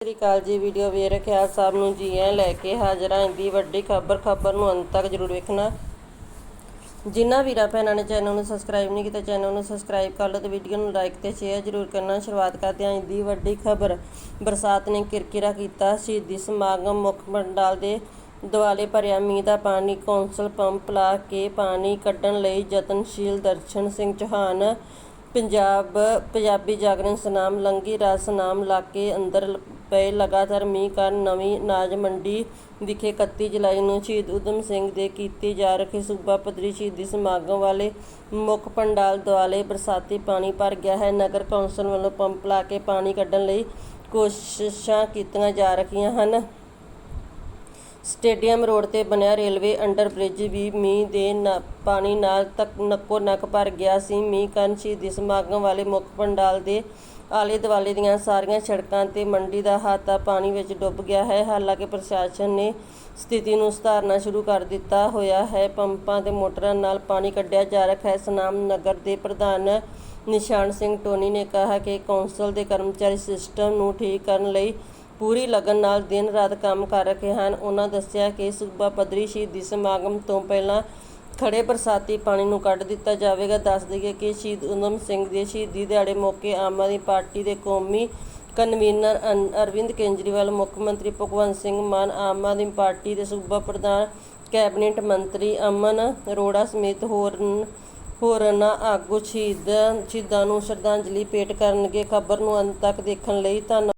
ਸ੍ਰੀ ਅਕਾਲ ਜੀ ਵੀਡੀਓ ਵੇਖ ਰੱਖਿਆ ਸਭ ਨੂੰ ਜੀ ਐ ਲੈ ਕੇ ਹਾਜ਼ਰ ਹਾਂ ਦੀ ਵੱਡੀ ਖਬਰ ਖਬਰ ਨੂੰ ਅੰਤ ਤੱਕ ਜਰੂਰ ਵੇਖਣਾ। ਜਿਨ੍ਹਾਂ ਵੀਰਾਂ ਭੈਣਾਂ ਨੇ ਚੈਨਲ ਨੂੰ ਸਬਸਕ੍ਰਾਈਬ ਨਹੀਂ ਕੀਤਾ, ਚੈਨਲ ਨੂੰ ਸਬਸਕ੍ਰਾਈਬ ਕਰ ਲਓ ਤੇ ਵੀਡੀਓ ਨੂੰ ਲਾਈਕ ਤੇ ਸ਼ੇਅਰ ਜਰੂਰ ਕਰਨਾ। ਸ਼ੁਰੂਆਤ ਕਰਦੇ ਹਾਂ ਦੀ ਵੱਡੀ ਖਬਰ। ਬਰਸਾਤ ਨੇ ਕਿਰਕਿਰਾ ਕੀਤਾ। ਸ਼ਹੀਦੀ ਸਮਾਗਮ ਮੁੱਖ ਮੰਡਲ ਦੇ ਦੁਆਲੇ ਭਰਿਆ। ਮੀਂਹ ਦਾ ਪਾਣੀ ਕੌਂਸਲ ਪੰਪ ਲਾ ਕੇ ਪਾਣੀ ਕੱਢਣ ਲਈ ਯਤਨਸ਼ੀਲ ਦਰਸ਼ਨ ਸਿੰਘ ਚੌਹਾਨ, ਪੰਜਾਬ, ਪੰਜਾਬੀ ਜਾਗਰਣ, ਸਨਾਮ ਲੰਗੀ ਰਾਜ ਸਨਾਮ ਇਲਾਕੇ ਅੰਦਰ ਪਏ। ਲਗਾਤਾਰ ਮੀਂਹ ਕਾਰਨ ਨਵੀਂ ਅਨਾਜ ਮੰਡੀ ਵਿਖੇ 31 ਜੁਲਾਈ ਨੂੰ ਸ਼ਹੀਦ ਊਧਮ ਸਿੰਘ ਦੇ ਕੀਤੀ ਜਾ ਰਹੇ ਸੂਬਾ ਪੱਧਰੀ ਸ਼ਹੀਦੀ ਸਮਾਗਮ ਵਾਲੇ ਮੁੱਖ ਪੰਡਾਲ ਦੁਆਲੇ ਬਰਸਾਤੀ ਪਾਣੀ ਭਰ ਗਿਆ ਹੈ। ਨਗਰ ਕੌਂਸਲ ਵੱਲੋਂ ਪੰਪ ਲਾ ਕੇ ਪਾਣੀ ਕੱਢਣ ਲਈ ਕੋਸ਼ਿਸ਼ਾਂ ਕੀਤੀਆਂ ਜਾ ਰਹੀਆਂ ਹਨ। ਸਟੇਡੀਅਮ ਰੋਡ ਤੇ ਬਣਿਆ ਰੇਲਵੇ ਅੰਡਰ ਬ੍ਰਿਜ ਵੀ ਮੀਂਹ ਦੇ ਨਾ- ਪਾਣੀ ਨਾਲ ਤਕ ਨੱਕੋ ਨੱਕ ਭਰ ਗਿਆ ਸੀ। ਮੀਂਹ ਕਾਰਨ ਸ਼ਹੀਦੀ ਸਮਾਗਮ ਵਾਲੇ ਮੁੱਖ ਪੰਡਾਲ ਦੇ ਆਲੇ ਦੁਆਲੇ ਦੀਆਂ ਸਾਰੀਆਂ ਸੜਕਾਂ ਤੇ ਮੰਡੀ ਦਾ ਹਾਤਾ ਪਾਣੀ ਵਿੱਚ ਡੁੱਬ ਗਿਆ ਹੈ। ਹਾਲਾਂਕਿ ਪ੍ਰਸ਼ਾਸਨ ਨੇ ਸਥਿਤੀ ਨੂੰ ਸੁਧਾਰਨਾ ਸ਼ੁਰੂ ਕਰ ਦਿੱਤਾ ਹੋਇਆ ਹੈ। ਪੰਪਾਂ ਤੇ ਮੋਟਰਾਂ ਨਾਲ ਪਾਣੀ ਕੱਢਿਆ ਜਾ ਰਿਹਾ ਹੈ। ਸਨਾਮ ਨਗਰ ਦੇ ਪ੍ਰਧਾਨ ਨਿਸ਼ਾਨ ਸਿੰਘ ਟੋਨੀ ਨੇ ਕਿਹਾ ਕਿ ਕੌਂਸਲ ਦੇ ਕਰਮਚਾਰੀ ਸਿਸਟਮ ਨੂੰ ਠੀਕ ਕਰਨ ਲਈ ਪੂਰੀ ਲਗਨ ਨਾਲ ਦਿਨ ਰਾਤ ਕੰਮ ਕਰ ਰਹੇ ਹਨ। ਉਹਨਾਂ ਦੱਸਿਆ ਕਿ ਸੂਬਾ ਪੱਧਰੀ ਸ਼ਹੀਦੀ ਸਮਾਗਮ ਤੋਂ ਪਹਿਲਾਂ ਖੜ੍ਹੇ ਬਰਸਾਤੀ ਪਾਣੀ ਨੂੰ ਕੱਢ ਦਿੱਤਾ ਜਾਵੇਗਾ। ਦੱਸ ਦੇਈਏ ਕਿ ਸ਼ਹੀਦ ਊਧਮ ਸਿੰਘ ਦੇ ਸ਼ਹੀਦੀ ਦਿਹਾੜੇ ਮੌਕੇ ਆਮ ਆਦਮੀ ਪਾਰਟੀ ਦੇ ਕੌਮੀ ਕਨਵੀਨਰ ਅਨ- ਅਰਵਿੰਦ ਕੇਜਰੀਵਾਲ, ਮੁੱਖ ਮੰਤਰੀ ਭਗਵੰਤ ਸਿੰਘ ਮਾਨ, ਆਮ ਆਦਮੀ ਪਾਰਟੀ ਦੇ ਸੂਬਾ ਪ੍ਰਧਾਨ, ਕੈਬਨਿਟ ਮੰਤਰੀ ਅਮਨ ਅਰੋੜਾ ਸਮੇਤ ਹੋਰ ਹੋਰਨਾਂ ਆਗੂ ਸ਼ਹੀਦ, ਸ਼ਹੀਦਾਂ ਨੂੰ ਸ਼ਰਧਾਂਜਲੀ ਭੇਟ ਕਰਨਗੇ। ਖਬਰ ਨੂੰ ਅੰਤ ਤੱਕ ਦੇਖਣ ਲਈ ਧੰਨਵਾਦ।